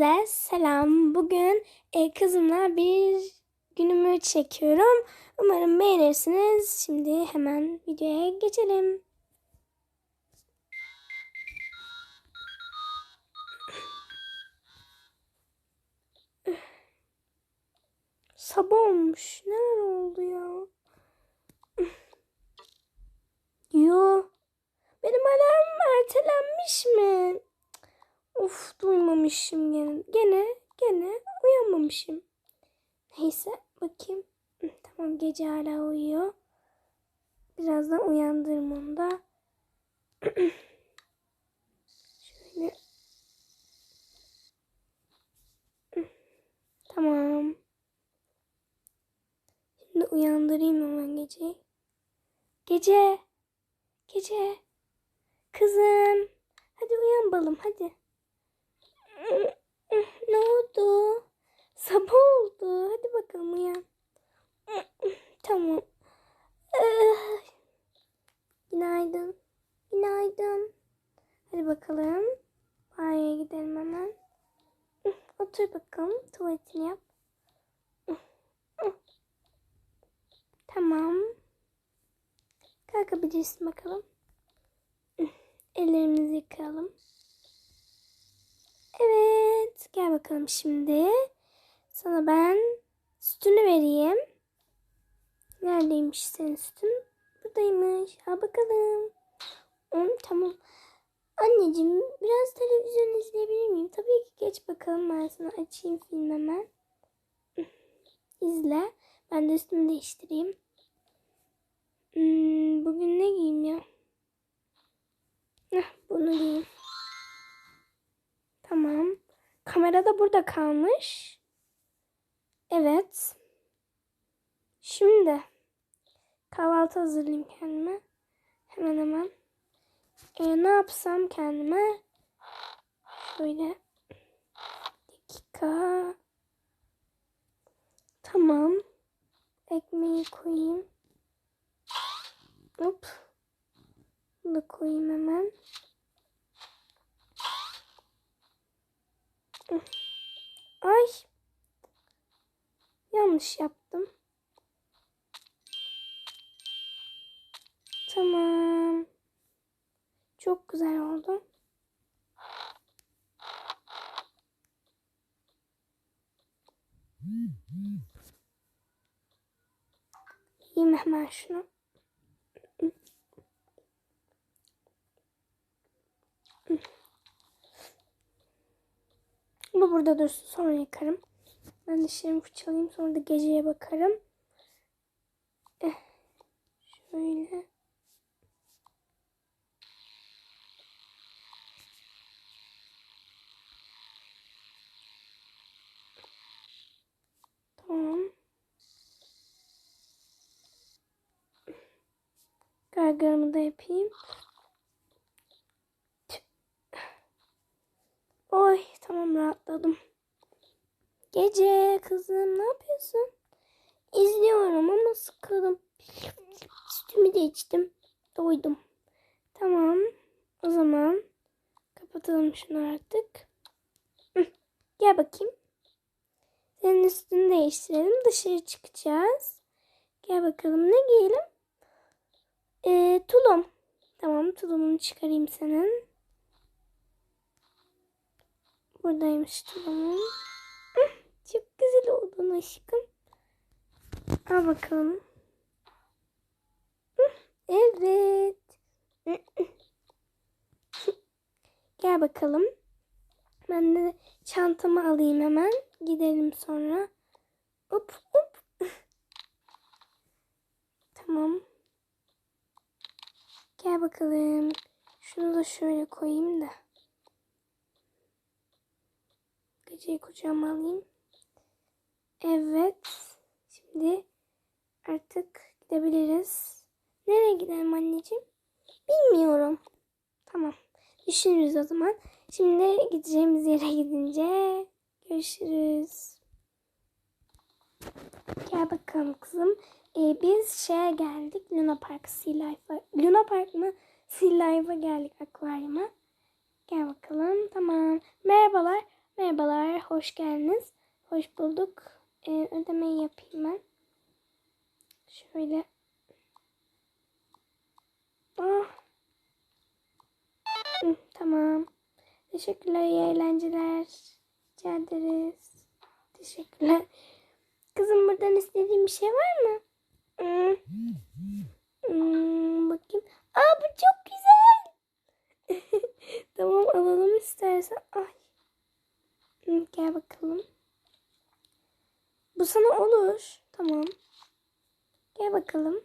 Hepinize selam. Bugün e, kızımla bir günümü çekiyorum. Umarım beğenirsiniz. Şimdi hemen videoya geçelim. Sabah olmuş. Neler oldu ya? Yo. Benim alarmım ertelenmiş mi? Of duymamışım gene. Gene gene uyanmamışım. Neyse bakayım. Tamam gece hala uyuyor. Birazdan uyandırırım onu da. Şöyle. Tamam. Şimdi uyandırayım hemen geceyi. Gece. Gece. Kızım. Hadi uyan balım hadi. Ne oldu? Sabah oldu. Hadi bakalım uyan. Tamam. Eh, Günaydın. Günaydın. Hadi bakalım. Banyoya gidelim hemen. Otur bakalım. Tuvaletini yap. Tamam. Kalkabilirsin bakalım. Ellerimizi yıkayalım. Evet. Gel bakalım şimdi. Sana ben sütünü vereyim. Neredeymiş senin sütün? Buradaymış. Al bakalım. Hı, tamam. Anneciğim biraz televizyon izleyebilir miyim? Tabii ki geç bakalım. Ben sana açayım film hemen. İzle. Ben de üstümü değiştireyim. Hmm, bugün ne giyeyim ya? Heh, bunu giyeyim. Tamam. Kamera da burada kalmış. Evet. Şimdi kahvaltı hazırlayayım kendime. Hemen hemen. Ee, ne yapsam kendime? Şöyle. Dakika. Tamam. Ekmeği koyayım. Hop. Bunu koyayım hemen. Ay. Yanlış yaptım. Tamam. Çok güzel oldu. Yiyeyim hemen şunu. Bu burada dursun sonra yıkarım. Ben dişlerimi fırçalayayım sonra da geceye bakarım. Eh, şöyle. Tamam. Gargaramı da yapayım. Rahatladım. Gece kızım ne yapıyorsun? İzliyorum ama sıkıldım. Sütümü de içtim. Doydum. Tamam. O zaman kapatalım şunu artık. Gel bakayım. Senin üstünü değiştirelim. Dışarı çıkacağız. Gel bakalım ne giyelim? Ee, tulum. Tamam tulumunu çıkarayım senin. Buradaymış. Hı, Çok güzel oldun aşkım. Al bakalım. Evet. Gel bakalım. Ben de çantamı alayım hemen. Gidelim sonra. Hop hop. Tamam. Gel bakalım. Şunu da şöyle koyayım da. Geceyi kucağıma alayım. Evet. Şimdi artık gidebiliriz. Nereye gidelim anneciğim? Bilmiyorum. Tamam. Düşünürüz o zaman. Şimdi gideceğimiz yere gidince görüşürüz. Gel bakalım kızım. Ee, biz şeye geldik. Luna Park Sea Life'a. Luna Park mı? Sea Life'a geldik akvaryuma. Gel bakalım. Tamam. Merhabalar. Merhabalar, hoş geldiniz. Hoş bulduk. Ee, ödemeyi yapayım ben. Şöyle. Ah. Hı, tamam. Teşekkürler, iyi eğlenceler. Rica ederiz. Teşekkürler. Kızım buradan istediğin bir şey var mı? Hmm. Bakayım. Aa bu çok güzel. tamam alalım istersen. Ay. Gel bakalım. Bu sana olur. Tamam. Gel bakalım.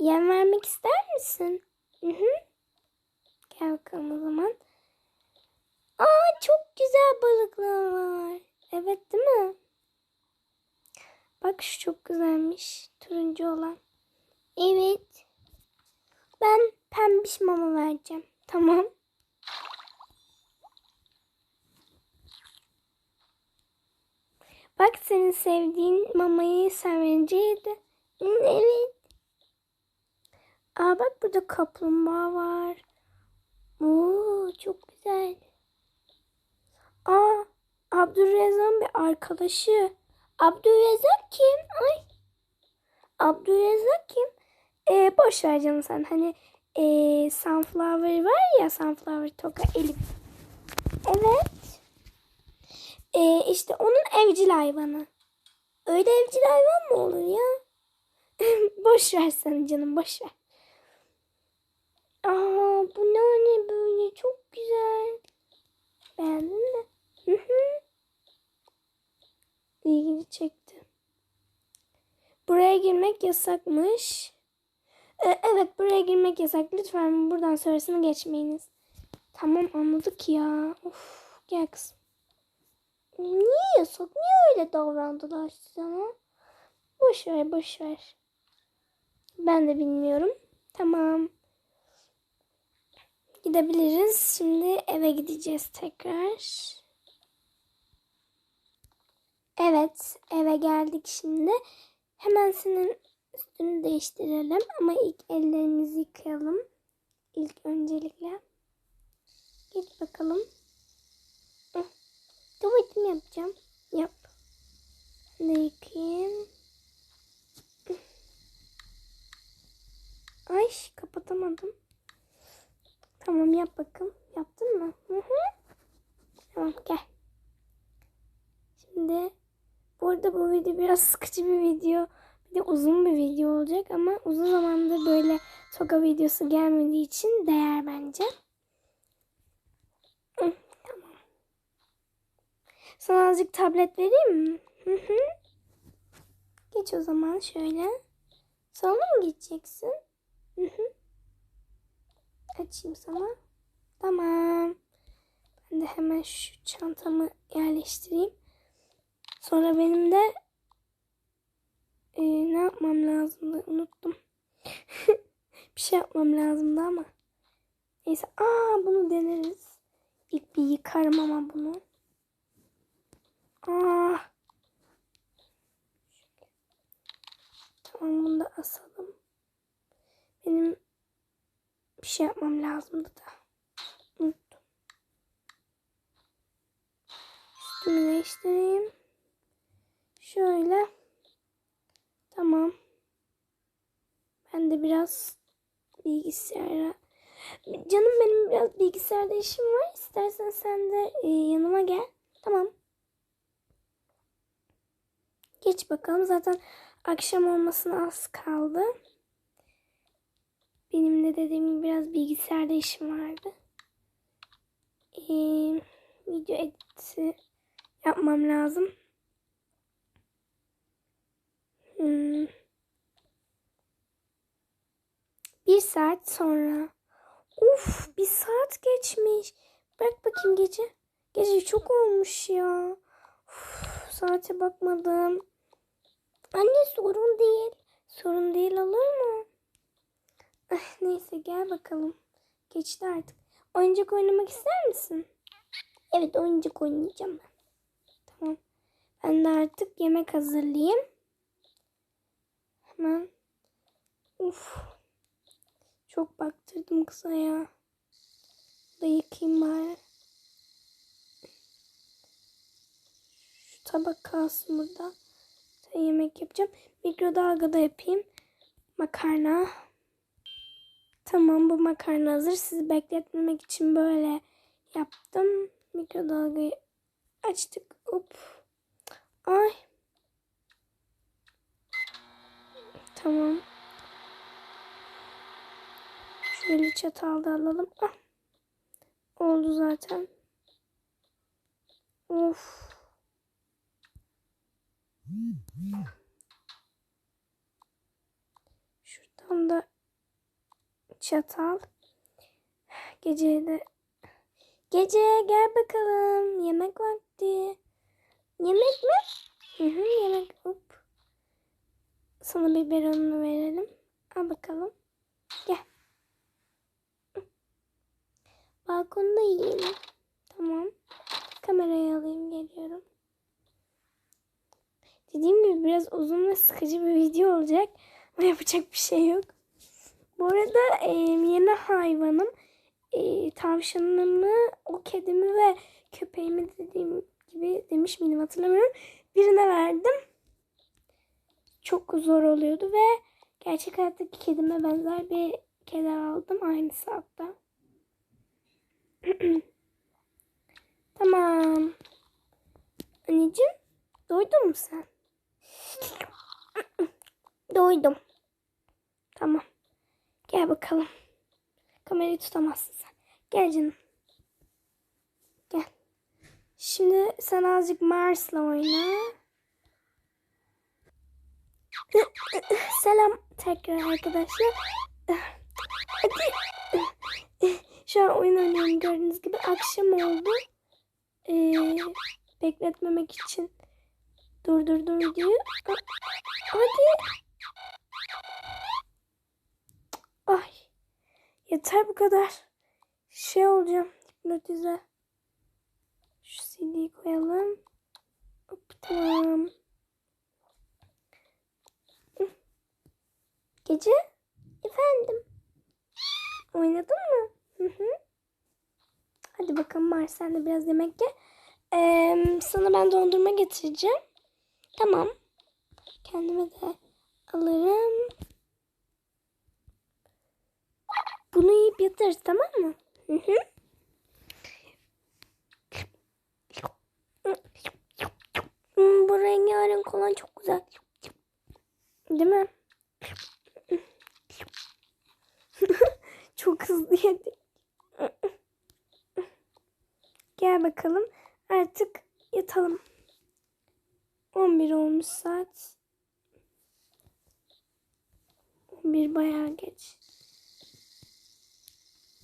Yem vermek ister misin? Hı hı. Gel bakalım o zaman. Aa çok güzel balıklar var. Evet değil mi? Bak şu çok güzelmiş. Turuncu olan. Evet. Ben pembiş mama vereceğim. Tamam. Bak senin sevdiğin mamayı sen vereceğiydi. Hı, Evet. Aa bak burada kaplumbağa var. Oo çok güzel. Aa Abdülrezzak'ın bir arkadaşı. Abdülrezzak kim? Ay. Abdülrezzak kim? Ee, boş ver canım sen. Hani ee, Sunflower var ya Sunflower Toka Elif. Evet. Ee, işte onun evcil hayvanı. Öyle evcil hayvan mı olur ya? boş ver sen canım boş ver. Aa bu ne ne böyle çok güzel. Beğendin mi? Hı. İlgini çekti. Buraya girmek yasakmış. Ee, evet buraya girmek yasak. Lütfen buradan sonrasını geçmeyiniz. Tamam anladık ya. Of gel kızım. Niye yasak? Niye öyle davrandılar sana? Boş ver boş ver. Ben de bilmiyorum. Tamam. Gidebiliriz. Şimdi eve gideceğiz tekrar. Evet, eve geldik şimdi. Hemen senin üstünü değiştirelim ama ilk ellerimizi yıkayalım. İlk öncelikle. Git bakalım. Tuvaletimi yapacağım. Yap. De yıkayayım. Ay kapatamadım. Tamam yap bakalım. Yaptın mı? Hı hı. Tamam gel. Şimdi burada bu video biraz sıkıcı bir video. De uzun bir video olacak ama uzun zamandır böyle toka videosu gelmediği için değer bence. Tamam. Sana azıcık tablet vereyim mi? Hı hı. Geç o zaman şöyle. Salona mı geçeceksin? Hı hı. Açayım sana. Tamam. Ben de hemen şu çantamı yerleştireyim. Sonra benim de e, ne yapmam lazımdı unuttum. bir şey yapmam lazımdı ama. Neyse. Aa bunu deneriz. İlk bir yıkarım ama bunu. Aa. Tamam bunu da asalım. Benim bir şey yapmam lazımdı da. Unuttum. Üstümü değiştireyim. Şöyle. Tamam. Ben de biraz bilgisayara Canım benim biraz bilgisayarda işim var. İstersen sen de e, yanıma gel. Tamam. Geç bakalım. Zaten akşam olmasına az kaldı. Benim de dediğim gibi biraz bilgisayarda işim vardı. Ee, video editi yapmam lazım. Hmm. Bir saat sonra. Uf bir saat geçmiş. Bırak bakayım gece. Gece çok olmuş ya. Uf, saate bakmadım. Anne sorun değil. Sorun değil olur mu? Ah, neyse gel bakalım. Geçti artık. Oyuncak oynamak ister misin? Evet oyuncak oynayacağım ben. Tamam. Ben de artık yemek hazırlayayım. Hemen. Uf. Çok baktırdım kıza ya. Da yıkayayım bari. Şu tabak kalsın burada. Sen yemek yapacağım. Mikrodalgada yapayım. Makarna. Tamam bu makarna hazır. Sizi bekletmemek için böyle yaptım. Mikrodalgayı açtık. Hop. Ay. Tamam. Şöyle çatal da alalım. Ah. Oldu zaten. Of. Şuradan da çatal. Gece de Gece gel bakalım. Yemek vakti. Yemek mi? Hı hı yemek. Hop. Sana biberonunu verelim. Al bakalım. Gel. Balkonda yiyelim. Tamam. Kamerayı alayım geliyorum. Dediğim gibi biraz uzun ve sıkıcı bir video olacak. Ama yapacak bir şey yok. Bu arada e, yeni hayvanım e, tavşanımı, o kedimi ve köpeğimi dediğim gibi demiş miydim hatırlamıyorum. Birine verdim. Çok zor oluyordu ve gerçek hayattaki kedime benzer bir kedi aldım aynı saatte. tamam. Anneciğim doydun mu sen? Doydum. Tamam. Gel bakalım. Kamerayı tutamazsın sen. Gel canım. Gel. Şimdi sen azıcık Mars'la oyna. Selam tekrar arkadaşlar. Şu an oyun oynuyorum gördüğünüz gibi. Akşam oldu. Ee, bekletmemek için durdurdum videoyu. Hadi. Ay. Yeter bu kadar. Şey olacağım. Hipnotize. Şu CD'yi koyalım. Hop, tamam. Gece? Efendim? Oynadın mı? Hı hı. Hadi bakalım Mars sen de biraz yemek ye. Ee, sana ben dondurma getireceğim. Tamam. Kendime de alırım. Bunu yiyip yatarız tamam mı? Hı hı. Hmm, bu rengarenk olan çok güzel. Değil mi? Çok hızlı yedik. Gel bakalım. Artık yatalım. 11 olmuş saat. 11 bayağı geç.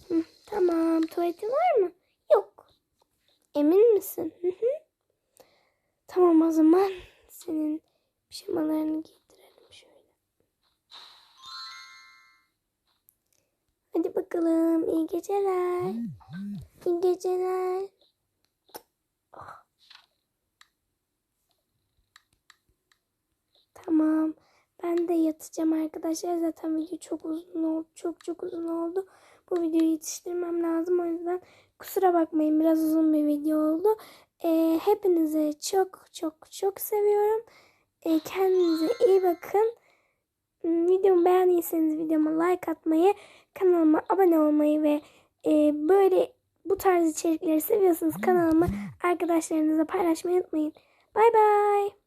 Hı, tamam. Tuvaletin var mı? Yok. Emin misin? Hı hı. Tamam o zaman senin pijamalarını giydirelim Hadi bakalım. İyi geceler. İyi geceler. Tamam. Ben de yatacağım arkadaşlar. Zaten video çok uzun oldu. Çok çok uzun oldu. Bu videoyu yetiştirmem lazım. O yüzden kusura bakmayın. Biraz uzun bir video oldu. Ee, hepinizi çok çok çok seviyorum. Ee, kendinize iyi bakın. Videomu beğendiyseniz videoma like atmayı, kanalıma abone olmayı ve e, böyle bu tarz içerikleri seviyorsanız kanalıma arkadaşlarınızla paylaşmayı unutmayın. Bay bay.